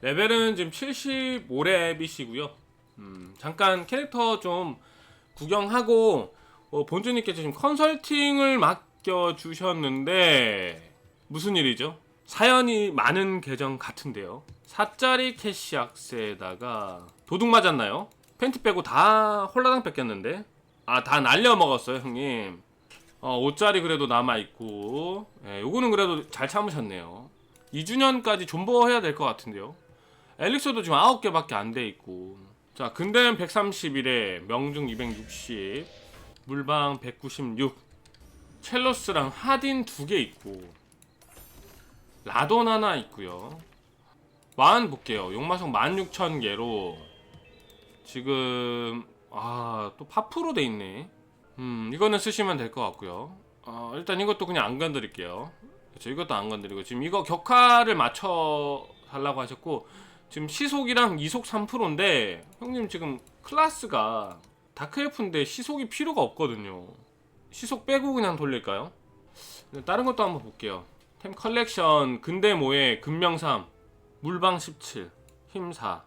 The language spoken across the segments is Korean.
레벨은 지금 75레빗이고요. 음, 잠깐 캐릭터 좀 구경하고 어, 본주님께서 지금 컨설팅을 맡겨 주셨는데 무슨 일이죠? 사연이 많은 계정 같은데요. 4짜리 캐시 악세에다가 도둑 맞았나요? 팬티 빼고 다 홀라당 뺏겼는데 아 다 날려 먹었어요 형님 어 5짜리 그래도 남아있고 예, 요거는 그래도 잘 참으셨네요 2주년까지 존버해야 될 것 같은데요 엘릭서도 지금 9개밖에 안 돼 있고. 자 근댐 131에 명중 260 물방 196 첼로스랑 하딘 2개 있고. 라돈 하나 있고요. 만 볼게요. 용마성 16,000개로 지금 아 또 파프로 돼 있네. 음 이거는 쓰시면 될 것 같고요. 어, 일단 이것도 그냥 안 건드릴게요. 그렇죠. 이것도 안 건드리고 지금 이거 격화를 맞춰 달라고 하셨고 지금 시속이랑 이속 3%인데 형님 지금 클라스가 다크엘프인데 시속이 필요가 없거든요. 시속 빼고 그냥 돌릴까요? 다른 것도 한번 볼게요. 템 컬렉션 근대모의 금명삼 물방 17 힘 4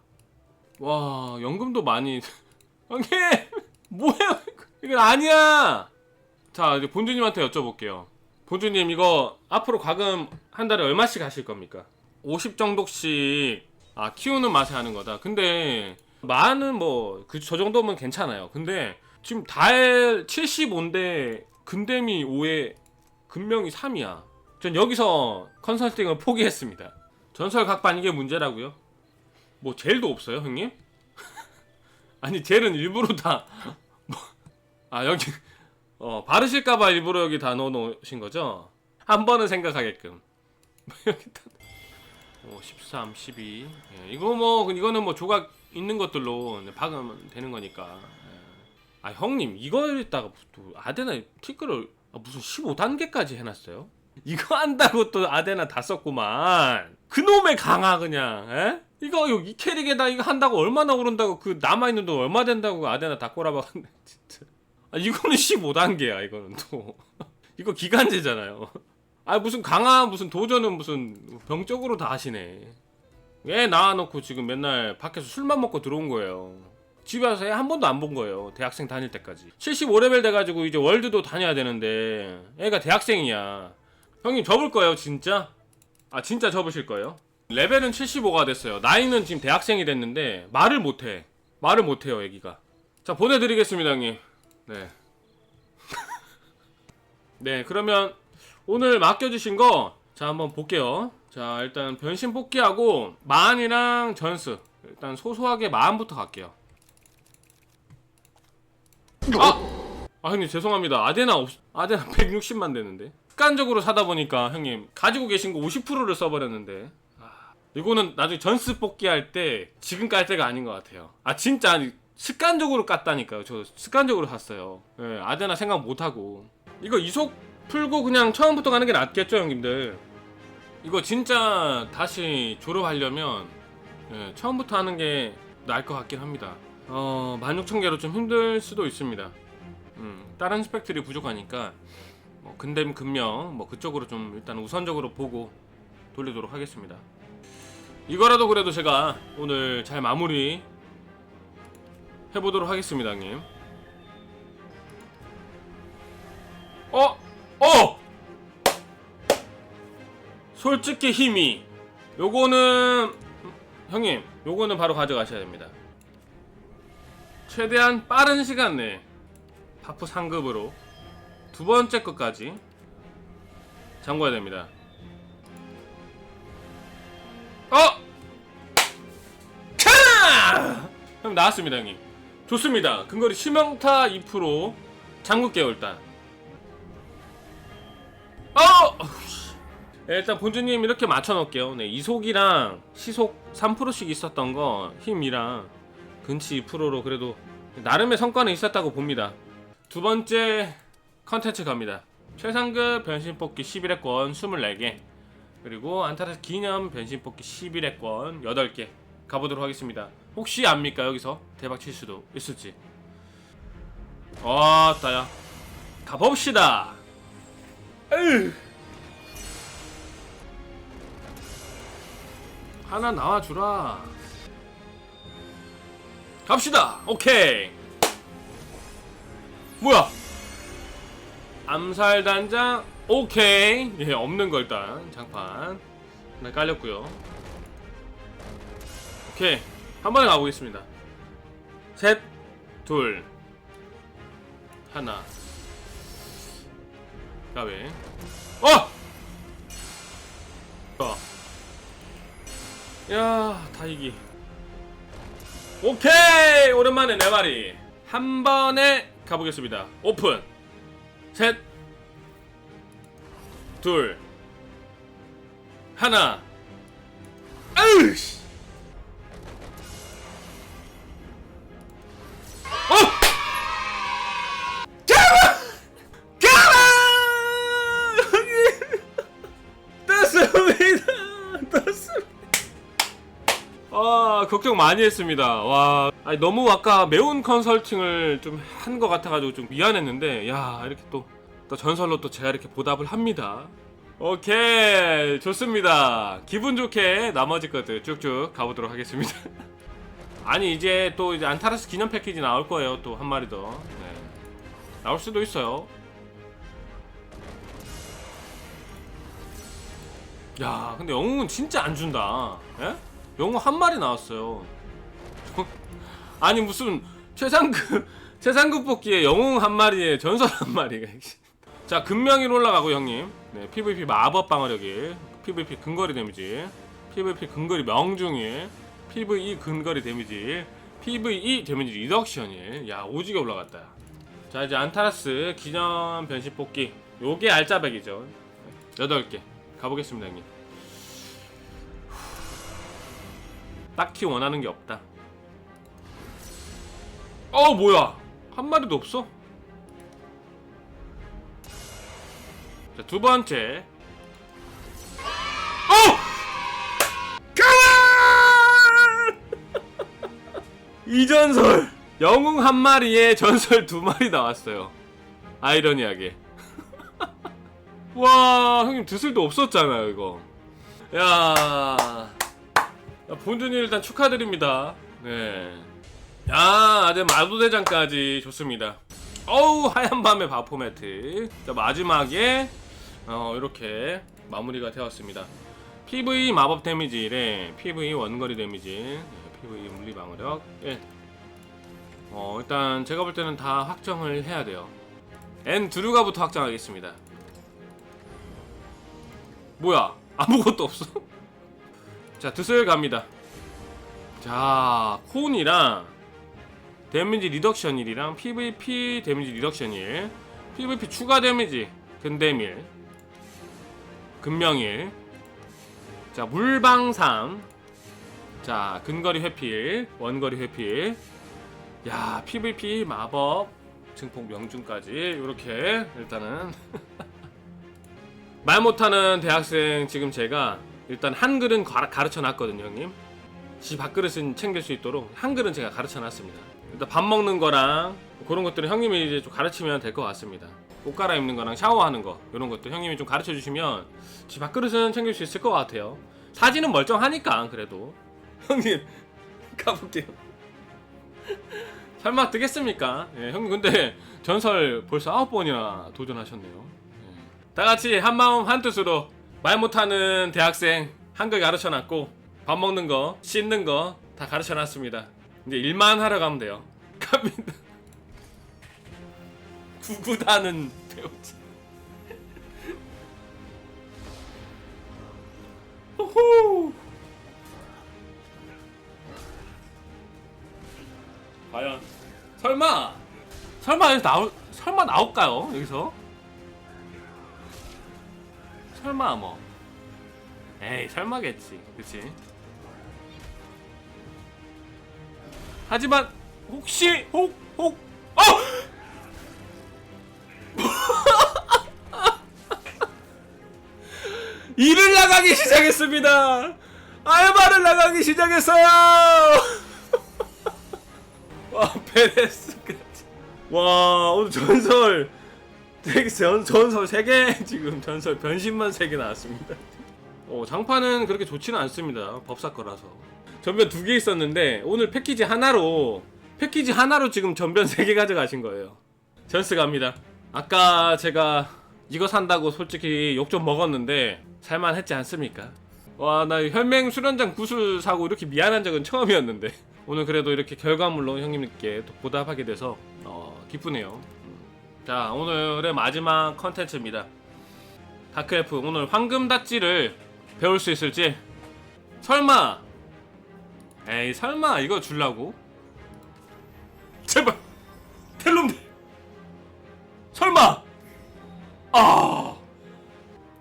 와 연금도 많이. 형님! 뭐야 이건 아니야! 자 이제 본주님한테 여쭤볼게요. 본주님 이거 앞으로 과금 한 달에 얼마씩 하실 겁니까? 50 정도씩 아 키우는 맛에 하는 거다 근데 만은 뭐 그 저 정도면 괜찮아요 근데 지금 달 75인데 근댐이 5에 금명이 3이야 전 여기서 컨설팅을 포기했습니다 전설 각반 이게 문제라고요? 뭐 젤도 없어요 형님? 아니 젤은 일부러 다 뭐, 아 여기 어 바르실까봐 일부러 여기 다 넣어놓으신 거죠? 한 번은 생각하게끔 여기 다 어, 13, 12 예, 이거 뭐 이거는 뭐 조각 있는 것들로 박으면 되는 거니까 예. 아 형님 이거에다가 또 아데나 티끌을 아, 무슨 15단계까지 해놨어요? 이거 한다고 또 아데나 다 썼구만 그놈의 강화 그냥 에? 이거 이 캐릭에다 이거 한다고 얼마나 오른다고 그 남아 있는 돈 얼마 된다고 아데나 다 꼬라박았네 진짜 아 이거는 15단계야 이거는 또 이거 기간제잖아요 아 무슨 강화 무슨 도전은 무슨 병적으로 다 하시네. 왜 나와놓고 지금 맨날 밖에서 술만 먹고 들어온 거예요. 집에 와서 애 한 번도 안 본 거예요 대학생 다닐 때까지. 75레벨 돼가지고 이제 월드도 다녀야 되는데 애가 대학생이야. 형님 접을 거예요 진짜? 아 진짜 접으실 거예요? 레벨은 75가 됐어요. 나이는 지금 대학생이 됐는데 말을 못해. 말을 못해요 애기가. 자 보내드리겠습니다 형님. 네. 네 그러면 오늘 맡겨주신 거 자 한번 볼게요. 자 일단 변신 뽑기하고 만이랑 전스 일단 소소하게 만부터 갈게요. 아! 아 형님 죄송합니다. 아데나 없 아데나 160만 되는데. 습관적으로 사다 보니까 형님 가지고 계신 거 50%를 써버렸는데. 아, 이거는 나중에 전스 뽑기 할 때 지금 깔 때가 아닌 것 같아요. 아 진짜 아니 습관적으로 깠다니까요. 저 습관적으로 샀어요. 예, 아데나 생각 못하고. 이거 이속 풀고 그냥 처음부터 가는 게 낫겠죠 형님들 이거 진짜 다시 졸업하려면 예, 처음부터 하는 게 나을 것 같긴 합니다 어 16,000개로 좀 힘들 수도 있습니다 음, 다른 스펙들이 부족하니까 뭐 근댐 금명 뭐 그쪽으로 좀 일단 우선적으로 보고 돌리도록 하겠습니다. 이거라도 그래도 제가 오늘 잘 마무리 해보도록 하겠습니다, 형님. 어, 어. 솔직히 힘이 요거는 형님, 요거는 바로 가져가셔야 됩니다. 최대한 빠른 시간 내에 파프 상급으로 두 번째 것까지 잠궈야 됩니다. 어! 캬! 형 나왔습니다, 형님. 좋습니다. 근거리 치명타 2% 잠글게요, 일단. 어! 네, 일단 본주님 이렇게 맞춰놓을게요. 네, 이속이랑 시속 3%씩 있었던 거 힘이랑 근치 2%로 그래도 나름의 성과는 있었다고 봅니다. 두 번째 컨텐츠 갑니다. 최상급 변신 뽑기 11회권 24개 그리고 안타르스 기념 변신 뽑기 11회권 8개 가보도록 하겠습니다. 혹시 압니까 여기서 대박 칠 수도 있을지. 와 따야 가봅시다. 으. 하나 나와주라. 갑시다. 오케이. 뭐야? 암살단장? 오케이. 예 없는 거 일단. 장판. 하나 깔렸고요. 오케이. 한 번에 가보겠습니다. 셋 둘 하나 가왜 어! 어. 야 다이기. 오케이! 오랜만에 네 마리. 한 번에 가보겠습니다. 오픈. 셋 둘. 하나. 아으씨 걱정 많이 했습니다. 와, 아니, 너무 아까 매운 컨설팅을 좀 한 것 같아가지고 좀 미안했는데, 야 이렇게 또, 또 전설로 또 제가 이렇게 보답을 합니다. 오케이 좋습니다. 기분 좋게 나머지 것들 쭉쭉 가보도록 하겠습니다. 아니 이제 또 이제 안타르스 기념 패키지 나올 거예요. 또 한 마리 더. 네. 나올 수도 있어요. 야, 근데 영웅은 진짜 안 준다. 예? 영웅 한 마리 나왔어요. 아니 무슨 최상급 최상급 뽑기에 영웅 한 마리에 전설 한 마리가. 자, 금명일 올라가고 형님. 네, PVP 마법 방어력이, PVP 근거리 데미지, PVP 근거리 명중일, PVE 근거리 데미지, PVE 데미지 리덕션일. 야, 오지게 올라갔다. 자, 이제 안타라스 기념 변신 뽑기. 요게 알짜백이죠. 8개. 가보겠습니다, 형님. 딱히 원하는 게 없다. 어 뭐야? 한 마리도 없어? 자, 두 번째. 어! 가만! 이 전설 영웅 한 마리에 전설 두 마리 나왔어요. 아이러니하게. 와 형님 드슬도 없었잖아요 이거. 야. 본준이 일단 축하드립니다. 네. 야, 아주 마도대장까지 좋습니다. 어우, 하얀 밤의 바포매트. 자, 마지막에, 어, 이렇게 마무리가 되었습니다. PV 마법 데미지래, PV 원거리 데미지, 네, PV 물리 방어력 1. 어, 일단 제가 볼 때는 다 확정을 해야 돼요. N 드루가부터 확정하겠습니다. 뭐야? 아무것도 없어? 자, 드슬 갑니다. 자, 콘이랑 데미지 리덕션 1이랑 PVP 데미지 리덕션 1, PVP 추가 데미지 근데밀, 근명일, 자, 물방 3, 자, 근거리 회필, 원거리 회필, 야, PVP 마법 증폭 명중까지 이렇게 일단은. 말 못하는 대학생 지금 제가 일단 한글은 가르쳐 놨거든요, 형님. 지 밥그릇은 챙길 수 있도록 한글은 제가 가르쳐 놨습니다. 일단 밥 먹는 거랑 그런 것들은 형님이 이제 좀 가르치면 될 것 같습니다. 옷 갈아입는 거랑 샤워하는 거 이런 것들 형님이 좀 가르쳐 주시면 지 밥그릇은 챙길 수 있을 것 같아요. 사진은 멀쩡하니까 그래도 형님 가볼게요. 설마 뜨겠습니까? 예, 형님 근데 전설 벌써 아홉 번이나 도전하셨네요. 예. 다 같이 한 마음 한 뜻으로 말 못하는 대학생 한글 가르쳐놨고 밥 먹는 거 씻는 거 다 가르쳐놨습니다. 이제 일만 하러 가면 돼요. 갑니다. 구구다는 배우지. 호호. 과연 설마 설마 여기서 나올 설마 나올까요 여기서? 설마 뭐. 에이 설마겠지. 그치? 하지만 혹시 혹 혹 어! 일을 나가기 시작했습니다. 알바를 나가기 시작했어요. 와 베레스까지 와 오늘 전설 되게 전, 전설 3개 지금 전설 변신만 3개 나왔습니다 어, 장판은 그렇게 좋지는 않습니다. 법사 거라서. 전변 두개 있었는데 오늘 패키지 하나로 패키지 하나로 지금 전변 세개 가져가신 거예요. 전스 갑니다. 아까 제가 이거 산다고 솔직히 욕 좀 먹었는데 살만했지 않습니까? 와 나 혈맹 수련장 구슬 사고 이렇게 미안한 적은 처음이었는데 오늘 그래도 이렇게 결과물로 형님께 또 보답하게 돼서 어, 기쁘네요. 음. 자 오늘의 마지막 컨텐츠입니다. 다크엘프 오늘 황금 다찌를 배울 수 있을지? 설마! 에이 설마 이거 줄라고? 제발! 텔롬들! 설마! 아!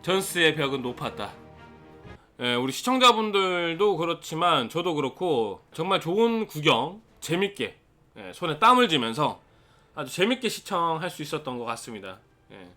전스의 벽은 높았다. 예, 우리 시청자분들도 그렇지만 저도 그렇고 정말 좋은 구경 재밌게 예, 손에 땀을 쥐면서 아주 재밌게 시청할 수 있었던 것 같습니다 예.